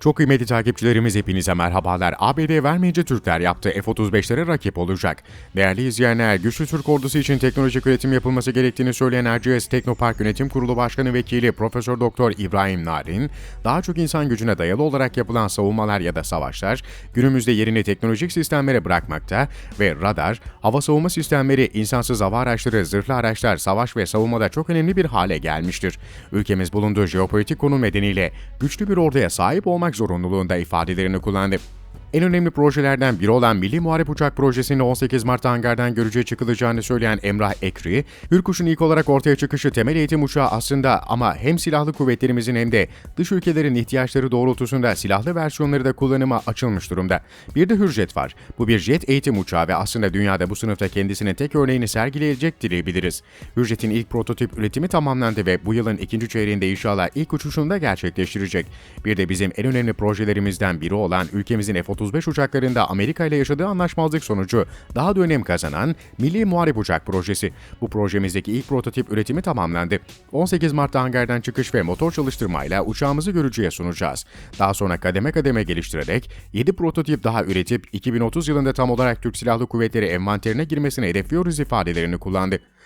Çok kıymetli takipçilerimiz hepinize merhabalar. ABD vermeyince Türkler yaptığı F-35'lere rakip olacak. Değerli izleyenler, güçlü Türk ordusu için teknolojik üretim yapılması gerektiğini söyleyen Erciyes Teknopark Yönetim Kurulu Başkanı Vekili Profesör Doktor İbrahim Narin, daha çok insan gücüne dayalı olarak yapılan savunmalar ya da savaşlar günümüzde yerini teknolojik sistemlere bırakmakta ve radar, hava savunma sistemleri, insansız hava araçları, zırhlı araçlar, savaş ve savunmada çok önemli bir hale gelmiştir. Ülkemiz bulunduğu jeopolitik konum nedeniyle güçlü bir orduya sahip olmak zorunluluğunda ifadelerini kullandı. En önemli projelerden biri olan Milli Muharip Uçak Projesi'nin 18 Mart'ta hangardan görücüye çıkılacağını söyleyen Emrah Ekri, Hürkuş'un ilk olarak ortaya çıkışı temel eğitim uçağı aslında ama hem silahlı kuvvetlerimizin hem de dış ülkelerin ihtiyaçları doğrultusunda silahlı versiyonları da kullanıma açılmış durumda. Bir de Hürjet var. Bu bir jet eğitim uçağı ve aslında dünyada bu sınıfta kendisinin tek örneğini sergileyecek diyebiliriz. Hürjet'in ilk prototip üretimi tamamlandı ve bu yılın ikinci çeyreğinde inşallah ilk uçuşunu da gerçekleştirecek. Bir de bizim en önemli projelerimizden biri olan ülkemizin F-35 uçaklarında Amerika ile yaşadığı anlaşmazlık sonucu daha da önem kazanan Milli Muharip Uçak Projesi. Bu projemizdeki ilk prototip üretimi tamamlandı. 18 Mart'ta hangardan çıkış ve motor çalıştırmayla uçağımızı görücüye sunacağız. Daha sonra kademe kademe geliştirerek 7 prototip daha üretip 2030 yılında tam olarak Türk Silahlı Kuvvetleri envanterine girmesini hedefliyoruz ifadelerini kullandı.